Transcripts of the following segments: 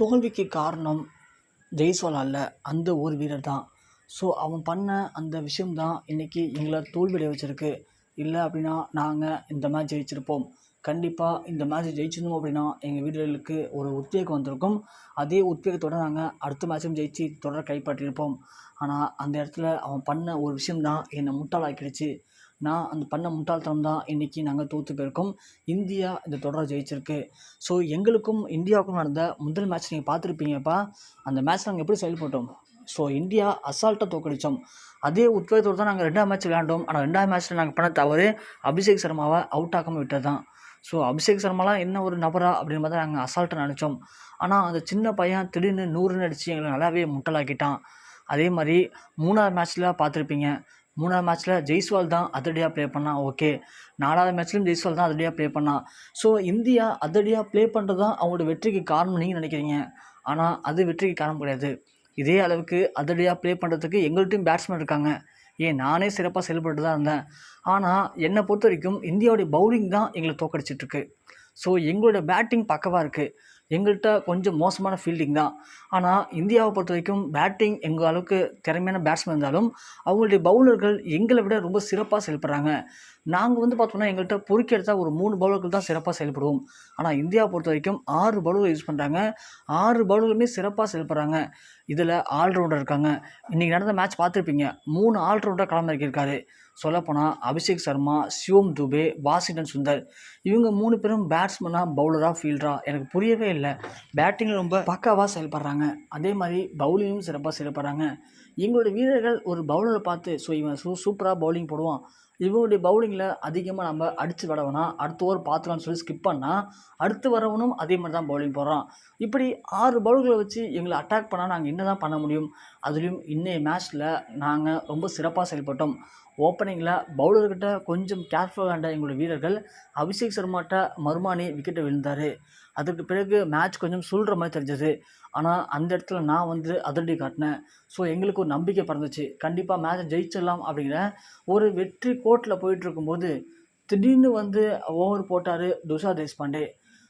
தோல்விக்கு காரணம் ஜெய்ஸ்வால் அல்ல அந்த ஒரு வீரர் தான். ஸோ அவன் பண்ண அந்த விஷயம் தான் இன்றைக்கி எங்களை தோல்வியடைய வச்சுருக்கு. இல்லை அப்படின்னா நாங்கள் இந்த மேட்ச் ஜெயிச்சிருப்போம். கண்டிப்பாக இந்த மேட்ச் ஜெயிச்சிருந்தோம் அப்படின்னா எங்கள் வீரர்களுக்கு ஒரு உத்வேகம் வந்திருக்கும். அதே உத்வேகத்தோடு நாங்கள் அடுத்த மேட்சும் ஜெயிச்சு தொடர் கைப்பற்றியிருப்போம். ஆனால் அந்த இடத்துல அவன் பண்ண ஒரு விஷயம் தான் என்னை முட்டாளாக்கிடுச்சு. நான் அந்த பண்ண முட்டாள்தனம் தான் இன்றைக்கி நாங்கள் தோற்று போயிருக்கோம். இந்தியா இந்த தொடரை ஜெயிச்சிருக்கு. ஸோ எங்களுக்கும் இந்தியாவுக்கும் நடந்த முதல் மேட்ச் நீங்கள் பார்த்துருப்பீங்கப்பா. அந்த மேட்ச் நாங்கள் எப்படி செயல்பட்டோம்? ஸோ இந்தியா அசால்ட்டாக தோக்கடித்தோம் அதே உத்வேகத்தோடு தான் நாங்கள் ரெண்டாவது மேட்ச் விளையாண்டோம். ஆனால் ரெண்டாவது மேட்ச்சில் நாங்கள் பண்ண தவறு அபிஷேக் சர்மாவை அவுட் ஆக்காமல் விட்டது தான் ஸோ அபிஷேக் சர்மாலாம் என்ன ஒரு நபரா அப்படின்னு பார்த்தா நாங்கள் அசால்ட்டாக நினச்சோம். ஆனால் அந்த சின்ன பையன் திடீர்னு நூறுன்னு அடித்து எங்களை நல்லாவே முட்டலாக்கிட்டான். அதே மாதிரி மூணாவது மேட்ச்சில் பார்த்துருப்பீங்க. மூணாவது மேட்ச்சில் ஜெய்ஸ்வால் தான் அதிரடியாக ப்ளே பண்ணான் ஓகே நாலாவது மேட்ச்லையும் ஜெய்ஸ்வால் தான் அதிரடியாக ப்ளே பண்ணான் ஸோ இந்தியா அதிரடியாக ப்ளே பண்ணுறது தான் அவங்களோட வெற்றிக்கு காரணம் நீங்கள் நினைக்கிறீங்க. ஆனால் அது வெற்றிக்கு காரணம் கிடையாது. இதே அளவுக்கு அதிரடியாக ப்ளே பண்ணுறதுக்கு எங்கள்கிட்டையும் பேட்ஸ்மேன் இருக்காங்க. ஏன் நானே சிறப்பாக செயல்பட்டு தான் இருந்தேன். ஆனால் என்னை பொறுத்த வரைக்கும் இந்தியாவுடைய பவுலிங் தான் எங்களை தோக்கடிச்சிட்ருக்கு ஸோ எங்களோட பேட்டிங் பக்கவாக இருக்குது எங்கள்கிட்ட கொஞ்சம் மோசமான ஃபீல்டிங் தான். ஆனால் இந்தியாவை பொறுத்த வரைக்கும் பேட்டிங் எங்கள் அளவுக்கு திறமையான பேட்ஸ்மேன் இருந்தாலும் அவங்களுடைய பவுலர்கள் எங்களை விட ரொம்ப சிறப்பாக செயல்படுறாங்க. நாங்கள் வந்து பார்த்தோம்னா எங்கள்கிட்ட பொறுக்கி எடுத்தால் ஒரு மூணு பவுலர்கள் தான் சிறப்பாக செயல்படுவோம் ஆனால் இந்தியாவை பொறுத்த வரைக்கும் ஆறு பவுலர் யூஸ் பண்ணுறாங்க ஆறு பவுலருமே சிறப்பாக செயல்படுறாங்க. இதில் ஆல்ரவுண்டர் இருக்காங்க. இன்றைக்கி நடந்த மேட்ச் பார்த்துருப்பீங்க. மூணு ஆல்ரவுண்டர் களமிறக்கியிருக்காரு சொல்லப்போனால் அபிஷேக் சர்மா சிவம் துபே வாஷிங்டன் சுந்தர். இவங்க மூணு பேரும் பேட்ஸ்மனாக பவுலராக ஃபீல்டராக எனக்கு புரியவே இல்லை. பேட்டிங்கில் ரொம்ப பக்காவாக செயல்படுறாங்க. அதே மாதிரி பவுலிங்கும் சிறப்பாக செயல்படுறாங்க. எங்களுடைய வீரர்கள் ஒரு பவுலரை பார்த்து ஸோ இவன் சூ சூப்பராக பவுலிங் போடுவான். இவங்களுடைய பவுலிங்கில் அதிகமாக நம்ம அடித்து விடவனா? அடுத்த ஓவர் பார்த்துக்கலாம்னு சொல்லி ஸ்கிப் பண்ணால் அடுத்து வரவனும் அதே மாதிரி தான் பவுலிங் போடுறான். இப்படி ஆறு பவுலர்களை வச்சு எங்களை அட்டாக் பண்ணால் நாங்கள் என்ன தான் பண்ண முடியும்? அதுலேயும் இன்றைய மேட்ச்சில் நாங்கள் ரொம்ப சிறப்பாக செயல்பட்டோம். ஓப்பனிங்கில் பவுலர்கிட்ட கொஞ்சம் கேர்ஃபுல்லாக வேண்ட எங்களுடைய வீரர்கள் அபிஷேக் சர்மாட்ட மருமானி விக்கெட்டை விழுந்தார். அதுக்கு பிறகு மேட்ச் கொஞ்சம் சொல்கிற மாதிரி தெரிஞ்சது. ஆனால் அந்த இடத்துல நான் வந்து அதிரடி காட்டினேன். ஸோ எங்களுக்கு ஒரு நம்பிக்கை பிறந்துச்சு. கண்டிப்பாக மேட்சை ஜெயிச்சிடலாம் அப்படிங்கிற ஒரு வெற்றி கோட்டில் போயிட்டுருக்கும்போது திடீர்னு வந்து ஓவர் போட்டார் துஷா தேஷ்பாண்டே.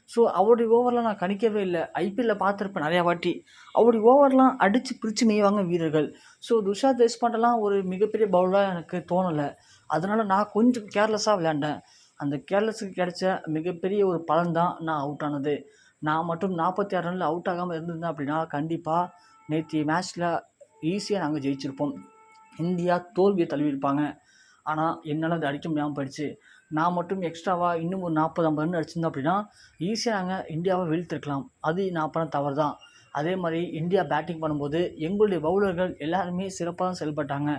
ஸோ அவருடைய ஓவர்லாம் நான் கணிக்கவே இல்லை. ஐபிஎல்லில் பார்த்துருப்பேன் நிறையா வாட்டி. அவருடைய ஓவர்லாம் அடித்து பிரித்து மேய்வாங்க வீரர்கள். ஸோ துஷா தேஷ்பாண்டெல்லாம் ஒரு மிகப்பெரிய பவுலாக எனக்கு தோணலை. அதனால் நான் கொஞ்சம் கேர்லெஸ்ஸாக விளையாண்டேன். அந்த கேர்லெஸ்ஸுக்கு கிடைச்ச மிகப்பெரிய ஒரு பலன் தான் நான் அவுட் ஆனது. நான் மட்டும் நாற்பத்தி ஆறு ரனில் அவுட் ஆகாமல் இருந்திருந்தேன் அப்படின்னா கண்டிப்பாக நேற்று மேட்ச்சில் ஈஸியாக நாங்கள் ஜெயிச்சிருப்போம். இந்தியா தோல்வியை தழுவியிருப்பாங்க. ஆனால் என்னால் அது அடிக்க முடியாமல் போயிடுச்சு. நான் மட்டும் எக்ஸ்ட்ராவாக இன்னும் ஒரு நாற்பது ஐம்பது ரன் அடிச்சிருந்தோம் அப்படின்னா ஈஸியாக நாங்கள் இந்தியாவை வீழ்த்திருக்கலாம். அது நான் பண்ண தவறு தான் அதே மாதிரி இந்தியா பேட்டிங் பண்ணும்போது எங்களுடைய பவுலர்கள் எல்லாருமே சிறப்பாக தான் செயல்பட்டாங்க.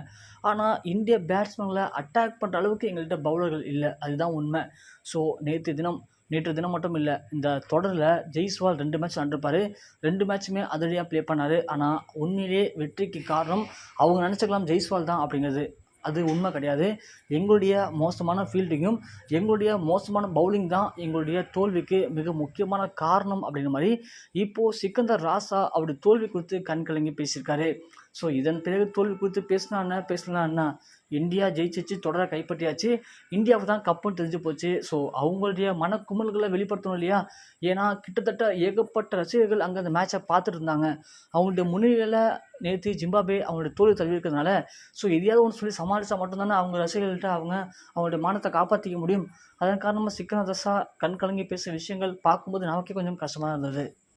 ஆனால் இந்திய பேட்ஸ்மேன்களை அட்டாக் பண்ணுற அளவுக்கு எங்கள்கிட்ட பவுலர்கள் இல்லை. அதுதான் உண்மை. ஸோ நேற்று தினம் நேற்று தினம் மட்டும் இல்லை இந்த தொடரில் ஜெய்ஸ்வால் ரெண்டு மேட்ச் விளாண்டுருப்பார் ரெண்டு மேட்ச்சுமே அதிரடியாக ப்ளே பண்ணார். ஆனால் உண்மையிலே வெற்றிக்கு காரணம் அவங்க நினச்சிக்கலாம் ஜெய்ஸ்வால் தான் அப்படிங்கிறது. அது உண்மை கிடையாது. எங்களுடைய மோசமான ஃபீல்டிங்கும் எங்களுடைய மோசமான பவுலிங் தான் எங்களுடைய தோல்விக்கு மிக முக்கியமான காரணம் அப்படிங்கிற மாதிரி இப்போது சிக்கந்தர் ராசா அவருடைய தோல்வி குறித்து கண் கலங்கி பேசியிருக்காரு. ஸோ இதன் பிறகு தோல்வி குறித்து பேசினா என்ன? பேசலாம் என்ன? இந்தியா ஜெயிச்சிச்சு தொடரை கைப்பற்றியாச்சு. இந்தியாவுக்கு தான் கப்புன்னு தெரிஞ்சு போச்சு. ஸோ அவங்களுடைய மனக்குமல்களை வெளிப்படுத்தணும் இல்லையா? ஏன்னா கிட்டத்தட்ட ஏகப்பட்ட ரசிகர்கள் அங்கே அந்த மேட்சை பார்த்துட்டு இருந்தாங்க. அவங்களுடைய முன்னிலையில் நேற்று ஜிம்பாபே அவங்களுடைய தோல்வி தழுவி இருக்கிறதுனால ஸோ எதையாவது ஒன்று சொல்லி சமாளித்தா மட்டும்தானே அவங்க ரசிகர்கள்ட்ட அவங்க அவங்களுடைய மானத்தை காப்பாற்றிக்க முடியும். அதன் காரணமாக சிக்கன தசா கண் கலங்கி பேசுகிற விஷயங்கள் பார்க்கும்போது நமக்கே கொஞ்சம் கஷ்டமாக இருந்தது.